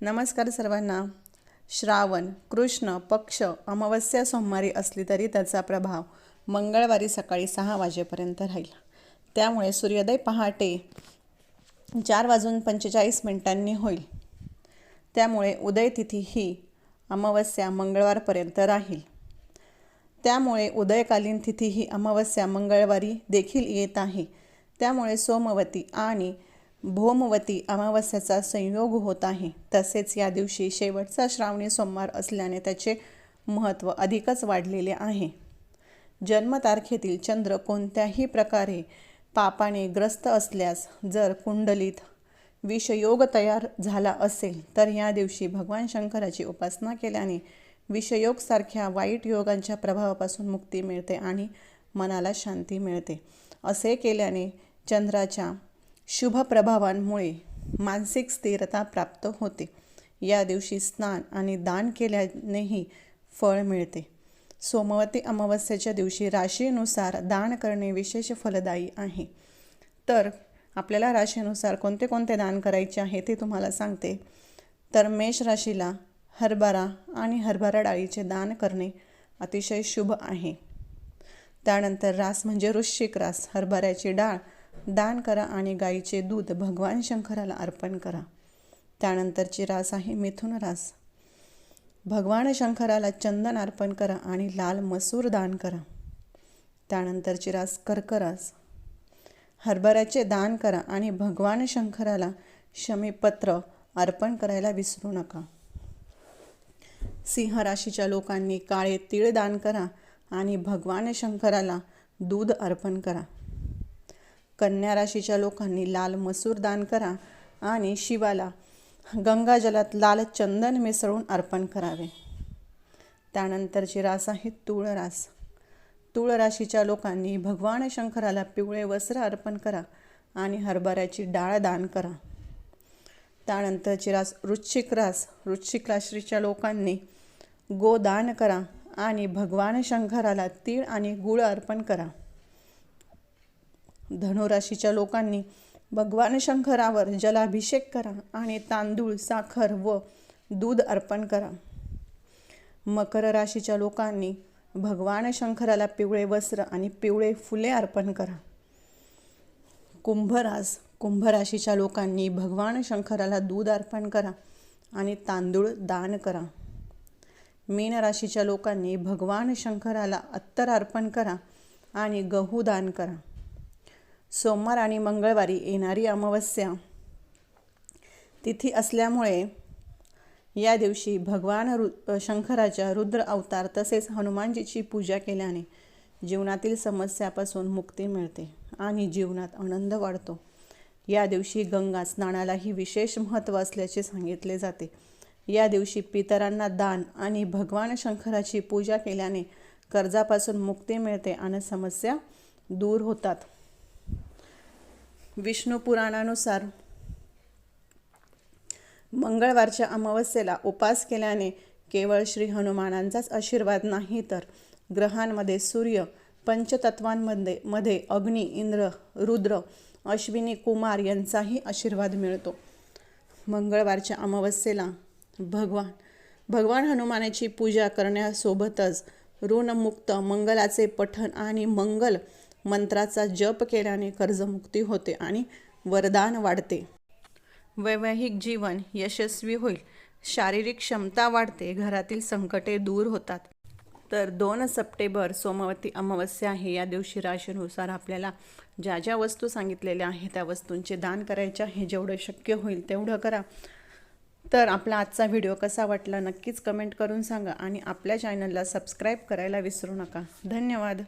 नमस्कार सर्वांना. श्रावण कृष्ण पक्ष अमावस्या सोमवारी असली तरी त्याचा प्रभाव मंगळवारी सकाळी सहा वाजेपर्यंत राहील. त्यामुळे सूर्योदय पहाटे चार वाजून पंचेचाळीस मिनिटांनी होईल. त्यामुळे उदय तिथी ही अमावस्या मंगळवारपर्यंत राहील. त्यामुळे उदयकालीन तिथी ही अमावस्या मंगळवारी देखील येत आहे. त्यामुळे सोमवती आणि भोमवती अमावस्याचा संयोग होत आहे. तसेच या दिवशी शेवटचा श्रावणी सोमवार असल्याने त्याचे महत्त्व अधिकच वाढलेले आहे. जन्मतारखेतील चंद्र कोणत्याही प्रकारे पापाने ग्रस्त असल्यास जर कुंडलीत विषयोग तयार झाला असेल तर या दिवशी भगवान शंकराची उपासना केल्याने विषयोगसारख्या वाईट योगांच्या प्रभावापासून मुक्ती मिळते आणि मनाला शांती मिळते. असे केल्याने चंद्राच्या शुभ प्रभावांमुळे मानसिक स्थिरता प्राप्त होते. या दिवशी स्नान आणि दान केल्यानेही फळ मिळते. सोमवती अमावस्येच्या दिवशी राशीनुसार दान करणे विशेष फलदायी आहे. तर आपल्याला राशीनुसार कोणते कोणते दान करायचे आहे ते तुम्हाला सांगते. तर मेष राशीला हरभरा आणि हरभरा डाळीचे दान करणे अतिशय शुभ आहे. त्यानंतर रास म्हणजे वृश्चिक रास. हरभऱ्याची डाळ दान करा आणि गाईचे दूध भगवान शंकराला अर्पण करा. त्यानंतरची रास आहे मिथुन रास. भगवान शंकराला चंदन अर्पण करा आणि लाल मसूर दान करा. त्यानंतरची रास कर्करास हरभऱ्याचे दान करा आणि भगवान शंकराला शमीपत्र अर्पण करायला विसरू नका. सिंह राशीच्या लोकांनी काळे तीळ दान करा आणि भगवान शंकराला दूध अर्पण करा. कन्या राशीच्या लोकांनी लाल मसूर दान करा आणि शिवाला गंगाजलात लाल चंदन मिसळून अर्पण करावे. त्यानंतरची रास आहे तुळरास. रास राशीच्या लोकांनी भगवान शंकराला पिवळे वस्त्र अर्पण करा आणि हरभऱ्याची डाळ दान करा. त्यानंतरची रास वृश्चिक रास. वृश्चिक राशीच्या लोकांनी गोदान करा आणि भगवान शंकराला तीळ आणि गुळ अर्पण करा. धनुराशीच्या लोकांनी भगवान शंकरावर जलाभिषेक करा आणि तांदूळ साखर व दूध अर्पण करा. मकर राशीच्या लोकांनी भगवान शंकराला पिवळे वस्त्र आणि पिवळे फुले अर्पण करा. कुंभरास कुंभ राशीच्या लोकांनी भगवान शंकराला दूध अर्पण करा आणि तांदूळ दान करा. मीन राशीच्या लोकांनी भगवान शंकराला अत्तर अर्पण करा आणि गहू दान करा. सोमवार आणि मंगळवारी येणारी अमावस्या तिथी असल्यामुळे या दिवशी भगवान रु शंकराच्या रुद्र अवतार तसेच हनुमानजीची पूजा केल्याने जीवनातील समस्यापासून मुक्ती मिळते आणि जीवनात आनंद वाढतो. या दिवशी गंगा स्नानालाही विशेष महत्त्व असल्याचे सांगितले जाते. या दिवशी पितरांना दान आणि भगवान शंकराची पूजा केल्याने कर्जापासून मुक्ती मिळते आणि समस्या दूर होतात. विष्णू पुराणानुसार मंगळवारच्या अमावस्येला उपास केल्याने केवळ श्री हनुमानांचाच आशीर्वाद नाही तर ग्रहांमध्ये सूर्य पंचतत्वांमध्ये मध्ये अग्नी इंद्र रुद्र अश्विनी कुमार यांचाही आशीर्वाद मिळतो. मंगळवारच्या अमावस्येला भगवान भगवान हनुमानाची पूजा करण्यासोबतच ऋणमुक्त मंगलाचे पठण आणि मंगल मंत्राचा जप केल्याने कर्जमुक्ती होते आणि वरदान वाढते. वैवाहिक जीवन यशस्वी होईल. शारीरिक क्षमता वाढते घरातील संकटे दूर होतात. तर दोन सप्टेंबर सोमवती अमावस्या आहे. या दिवशी राशीनुसार आपल्याला ज्या ज्या वस्तू सांगितलेल्या आहेत त्या वस्तूंचे दान करायचे हे जेवढं शक्य होईल तेवढं करा. तर आपला आजचा व्हिडिओ कसा वाटला नक्कीच कमेंट करून सांगा आणि आपल्या चॅनलला सबस्क्राईब करायला विसरू नका. धन्यवाद.